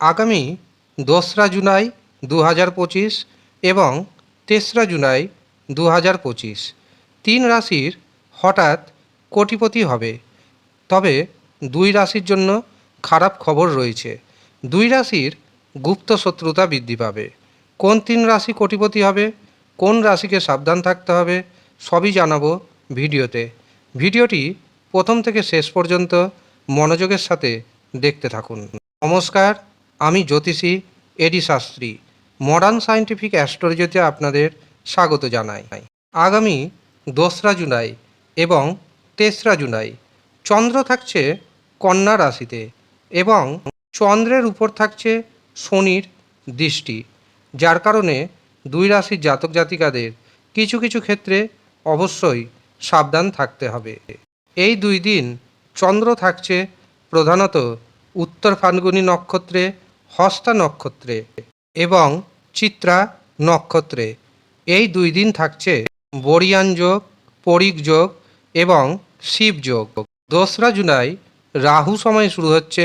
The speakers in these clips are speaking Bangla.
আগামী দোসরা জুলাই দু হাজার পঁচিশ এবং তেসরা জুলাই দু হাজার পঁচিশ। তিন রাশির হঠাৎ কোটিপতি হবে। তবে দুই রাশির জন্য খারাপ খবর রয়েছে। দুই রাশির গুপ্ত শত্রুতা বৃদ্ধি পাবে। কোন তিন রাশি কোটিপতি হবে, কোন রাশিকে সাবধান থাকতে হবে, সবই জানাব ভিডিওতে। ভিডিওটি প্রথম থেকে শেষ পর্যন্ত মনোযোগের সাথে দেখতে থাকুন। নমস্কার আমি জ্যোতিষী এডি শাস্ত্রী মডার্ন সায়েন্টিফিক অ্যাস্ট্রোলজিতে আপনাদের স্বাগত জানাই। আগামী দোসরা জুলাই এবং তেসরা জুলাই, চন্দ্র থাকছে কন্যা রাশিতে এবং চন্দ্রের উপর থাকছে শনির দৃষ্টি, যার কারণে দুই রাশির জাতক জাতিকাদের কিছু কিছু ক্ষেত্রে অবশ্যই সাবধান থাকতে হবে। এই দুই দিন চন্দ্র থাকছে প্রধানত উত্তর ফাল্গুনী নক্ষত্রে হস্তা নক্ষত্রে এবং চিত্রা নক্ষত্রে। এই দুই দিন থাকছে বরিয়ান যোগ পরিক যোগ এবং শিব যোগ। দোসরা জুলাই রাহু সময় শুরু হচ্ছে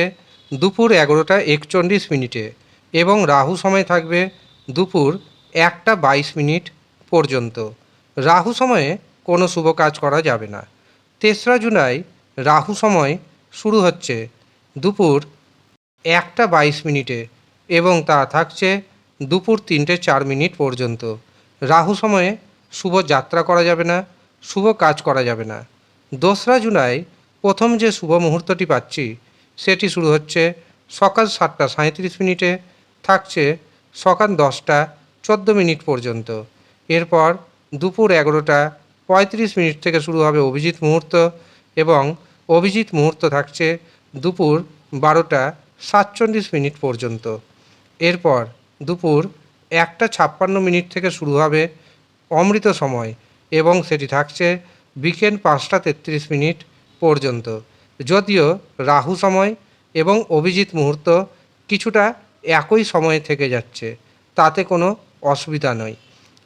দুপুর এগারোটা একচল্লিশ মিনিটে এবং রাহু সময় থাকবে দুপুর একটা বাইশ মিনিট পর্যন্ত। রাহু সময়ে কোনো শুভ কাজ করা যাবে না। তেসরা জুলাই রাহু সময় শুরু হচ্ছে দুপুর একটা বাইশ মিনিটে এবং তা থাকছে দুপুর তিনটে চার মিনিট পর্যন্ত। রাহু সময়ে শুভ যাত্রা করা যাবে না, শুভ কাজ করা যাবে না। দোসরা জুলাই প্রথম যে শুভ মুহূর্তটি পাচ্ছি, সেটি শুরু হচ্ছে সকাল সাতটা সাঁত্রিশ মিনিটে, থাকছে সকাল দশটা চোদ্দ মিনিট পর্যন্ত। এরপর দুপুর এগারোটা পঁয়ত্রিশ মিনিট থেকে শুরু হবে অভিজিৎ মুহূর্ত এবং অভিজিৎ মুহূর্ত থাকছে দুপুর বারোটা সাতচল্লিশ মিনিট পর্যন্ত। এরপর দুপুর একটা ছাপ্পান্ন মিনিট থেকে শুরু হবে অমৃত সময় এবং সেটি থাকছে বিকেল পাঁচটা তেত্রিশ মিনিট পর্যন্ত। যদিও রাহু সময় এবং অভিজিৎ মুহূর্ত কিছুটা একই সময়ে থেকে যাচ্ছে, তাতে কোনো অসুবিধা নয়।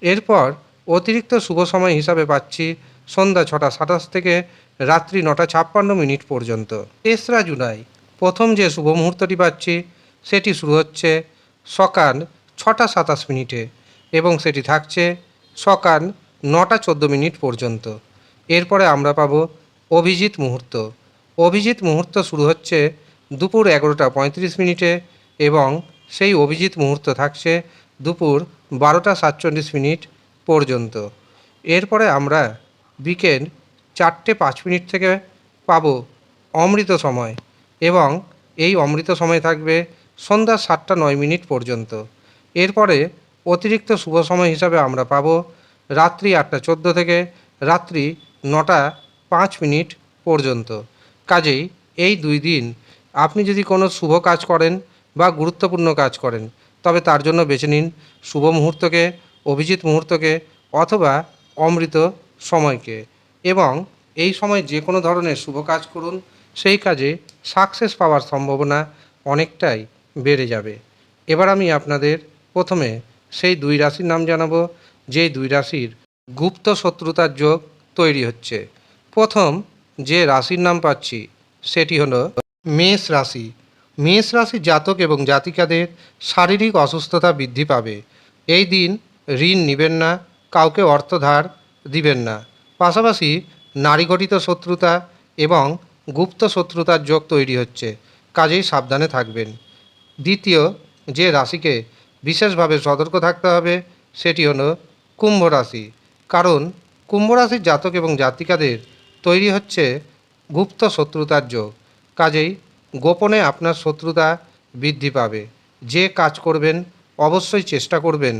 এরপর অতিরিক্ত শুভ সময় হিসাবে পাচ্ছি সন্ধ্যা ছটা সাতাশ থেকে রাত্রি নটা ছাপ্পান্ন মিনিট পর্যন্ত। তেসরা জুলাই প্রথম যে শুভ মুহূর্তটি পাচ্ছি, সেটি শুরু হচ্ছে সকাল ছটা সাতাশ মিনিটে এবং সেটি থাকছে সকাল নটা চোদ্দ মিনিট পর্যন্ত। এরপরে আমরা পাবো অভিজিৎ মুহূর্ত। অভিজিৎ মুহূর্ত শুরু হচ্ছে দুপুর এগারোটা পঁয়ত্রিশ মিনিটে এবং সেই অভিজিৎ মুহূর্ত থাকছে দুপুর বারোটা সাতচল্লিশ মিনিট পর্যন্ত। এরপরে আমরা বিকেল চারটে পাঁচ মিনিট থেকে পাবো অমৃত সময়। এবং এই অমৃত সময় থাকবে সন্ধ্যা সাতটা নয় মিনিট পর্যন্ত। এরপরে অতিরিক্ত শুভ সময় হিসাবে আমরা পাবো রাত্রি আটটা চোদ্দ থেকে রাত্রি নটা পাঁচ মিনিট পর্যন্ত। কাজেই এই দুই দিন আপনি যদি কোনো শুভ কাজ করেন বা গুরুত্বপূর্ণ কাজ করেন, তবে তার জন্য বেছে নিন শুভ মুহূর্তকে, অভিজিৎ মুহূর্তকে অথবা অমৃত সময়কে। এবং এই সময় যে কোনো ধরনের শুভ কাজ করুন সেই কাজে সাকসেস পাওয়ার সম্ভাবনা অনেকটাই বেড়ে যাবে। এবার আমি আপনাদের প্রথমে সেই দুই রাশির নাম জানাব, যে দুই রাশির গুপ্ত শত্রুতার যোগ তৈরি হচ্ছে। প্রথম যে রাশির নাম পাচ্ছি, সেটি হলো মেষ রাশি। মেষ রাশির জাতক এবং জাতিকাদের শারীরিক অসুস্থতা বৃদ্ধি পাবে। এই দিন ঋণ নেবেন না, কাউকে অর্থ ধার দিবেন না। পাশাপাশি নারীঘটিত শত্রুতা এবং গুপ্ত শত্রুতার যোগ তৈরি হচ্ছে। কাজেই সাবধানে থাকবেন। দ্বিতীয়, যে রাশিকে বিশেষভাবে সতর্ক থাকতে হবে, সেটি হলো কুম্ভ রাশি। কারণ কুম্ভ রাশির জাতক এবং জাতিকাদের তৈরি হচ্ছে গুপ্ত শত্রুতার যোগ। কাজেই গোপনে আপনার শত্রুতা বৃদ্ধি পাবে। যে কাজ করবেন, অবশ্যই চেষ্টা করবেন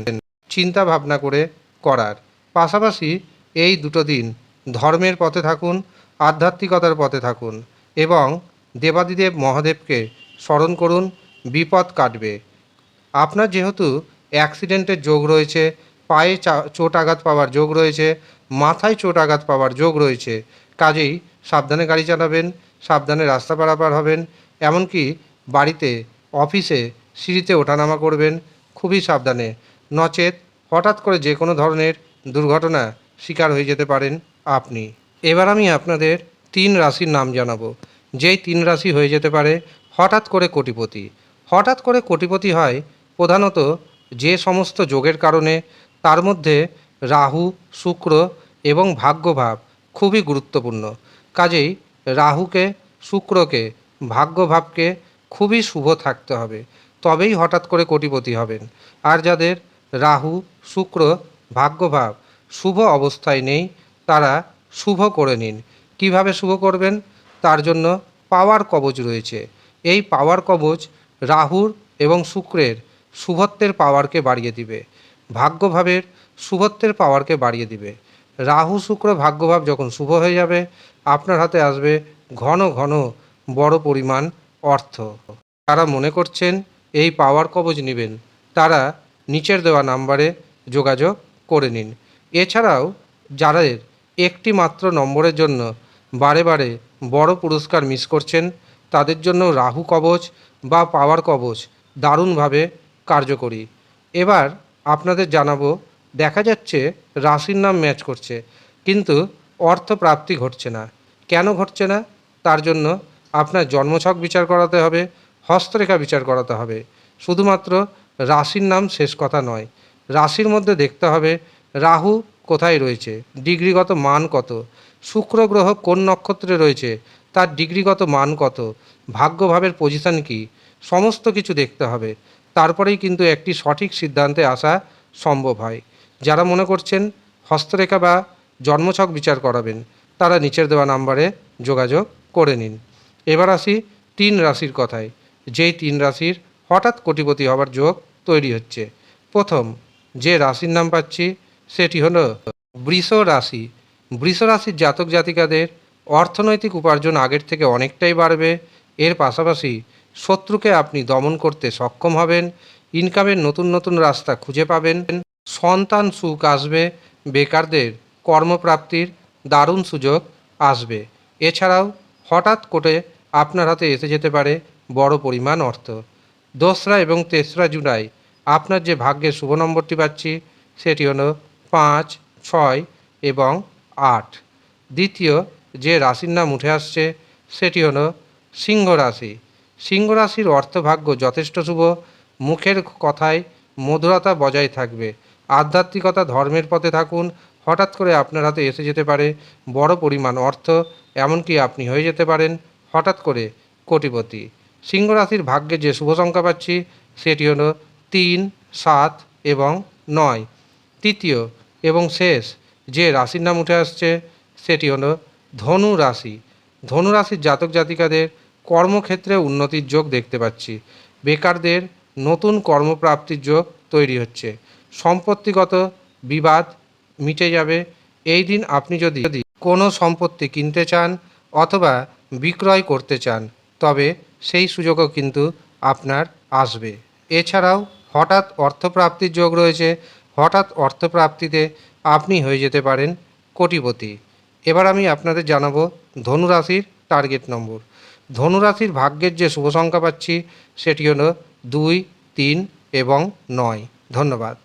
চিন্তা ভাবনা করে করার। পাশাপাশি এই দুটো দিন ধর্মের পথে থাকুন আধ্যাত্মিকতার পথে থাকুন এবং দেবাদিদেব মহাদেবকে স্মরণ করুন, বিপদ কাটবে। আপনার যেহেতু অ্যাক্সিডেন্টের যোগ রয়েছে, পায়ে চোট আঘাত পাওয়ার যোগ রয়েছে, মাথায় চোট আঘাত পাওয়ার যোগ রয়েছে, কাজেই সাবধানে গাড়ি চালাবেন, সাবধানে রাস্তা পারাপার হবেন, এমনকি বাড়িতে, অফিসে, সিঁড়িতে ওঠানামা করবেন, খুবই সাবধানে। নচেত হঠাৎ করে যে কোনো ধরনের দুর্ঘটনা শিকার হয়ে যেতে পারেন আপনি। এবার আমি আপনাদের তিন রাশির নাম জানাব। যেই তিন রাশি হয়ে যেতে পারে হঠাৎ করে কোটিপতি। হঠাৎ করে কোটিপতি হয় প্রধানত যে সমস্ত যোগের কারণে তার মধ্যে রাহু, শুক্র এবং ভাগ্যভাব খুবই গুরুত্বপূর্ণ। কাজেই রাহুকে, শুক্রকে, ভাগ্যভাবকে খুবই শুভ থাকতে হবে। তবেই হঠাৎ করে কোটিপতি হবেন। আর যাদের রাহু, শুক্র, ভাগ্যভাব শুভ অবস্থায় নেই, তারা শুভ করে নিন। কীভাবে শুভ করবেন? তার জন্য পাওয়ার কবচ রয়েছে। এই পাওয়ার কবচ রাহুর এবং শুক্রের শুভত্বের পাওয়ারকে বাড়িয়ে দিবে। ভাগ্যভাবের শুভত্বের পাওয়ারকে বাড়িয়ে দিবে। রাহু শুক্র ভাগ্যভাব যখন শুভ হয়ে যাবে, আপনার হাতে আসবে ঘন ঘন বড় পরিমাণ অর্থ। তারা মনে করছেন এই পাওয়ার কবচ নেবেন। তারা নিচের দেওয়া নাম্বারে যোগাযোগ করে নিন। এছাড়াও যাদের একটি মাত্র নম্বরের জন্য বারে বারে বড় পুরস্কার মিস করছেন। তাদের জন্য রাহু কবচ বা পাওয়ার কবচ দারুণভাবে কার্যকরী। এবার আপনাদের জানাব, দেখা যাচ্ছে রাশির নাম ম্যাচ করছে, কিন্তু অর্থ প্রাপ্তি ঘটছে না। কেন ঘটছে না? তার জন্য আপনার জন্মছক বিচার করাতে হবে, হস্তরেখা বিচার করাতে হবে। শুধুমাত্র রাশির নাম শেষ কথা নয়, রাশির মধ্যে দেখতে হবে রাহু কোথায় রয়েছে? ডিগ্রিগত মান কত? শুক্র গ্রহ কোন নক্ষত্রে রয়েছে? তার ডিগ্রিগত মান কত? ভাগ্যভাবের পজিশন কি? সমস্ত কিছু দেখতে হবে। তারপরেই কিন্তু একটি সঠিক সিদ্ধান্তে আসা সম্ভব হয়। যারা মনে করছেন হস্তরেখা বা জন্মছক বিচার করাবেন, তারা নিচের দেওয়া নাম্বারে যোগাযোগ করে নিন। এবার আসি তিন রাশির কথায়। যেই তিন রাশির হঠাৎ কোটিপতি হবার যোগ তৈরি হচ্ছে। প্রথম, যে রাশির নাম পাচ্ছি সেটি হলো বৃষ রাশি। বৃষ রাশির জাতক জাতিকাদের অর্থনৈতিক উপার্জন আগের থেকে অনেকটাই বাড়বে। এর পাশাপাশি শত্রুকে আপনি দমন করতে সক্ষম হবেন। ইনকামের নতুন নতুন রাস্তা খুঁজে পাবেন। সন্তান সুখ আসবে। বেকারদের কর্মপ্রাপ্তির দারুণ সুযোগ আসবে। এছাড়াও হঠাৎ করে আপনার হাতে এসে যেতে পারে বড় পরিমাণ অর্থ। দোসরা এবং তেসরা জুলাই আপনার যে ভাগ্যের শুভ নম্বরটি পাচ্ছি, সেটি হলো পাঁচ, ছয় এবং আট। দ্বিতীয় যে রাশির নাম উঠে আসছে, সেটি হলো সিংহ রাশি। সিংহ রাশির অর্থভাগ্য যথেষ্ট শুভ। মুখের কথায় মধুরতা বজায় থাকবে। আধ্যাত্মিকতা ধর্মের পথে থাকুন। হঠাৎ করে আপনার হাতে এসে যেতে পারে বড় পরিমাণ অর্থ, এমনকি আপনি হয়ে যেতে পারেন হঠাৎ করে কোটিপতি। সিংহ রাশির ভাগ্যে যে শুভ সংখ্যা পাচ্ছি, সেটি হলো তিন, সাত এবং নয়। তৃতীয় এবং শেষ। যে রাশির নাম উঠে আসছে, সেটি হলো ধনু রাশি ধনু রাশির জাতক জাতিকাদের কর্মক্ষেত্রে উন্নতির যোগ দেখতে পাচ্ছি। বেকারদের নতুন কর্মপ্রাপ্তির যোগ তৈরি হচ্ছে। সম্পত্তিগত বিবাদ মিটে যাবে। এই দিন আপনি যদি যদি কোনো সম্পত্তি কিনতে চান অথবা বিক্রয় করতে চান, তবে সেই সুযোগও কিন্তু আপনার আসবে। এছাড়াও হঠাৎ অর্থপ্রাপ্তির যোগ রয়েছে। হঠাৎ অর্থপ্রাপ্তিতে আপনি হয়ে যেতে পারেন কোটিপতি। এবার আমি আপনাদের জানাব ধনুরাশির টার্গেট নম্বর ধনুরাশির ভাগ্যের যে শুভ সংখ্যা পাচ্ছি, সেটি হলো দুই, তিন এবং নয়। ধন্যবাদ।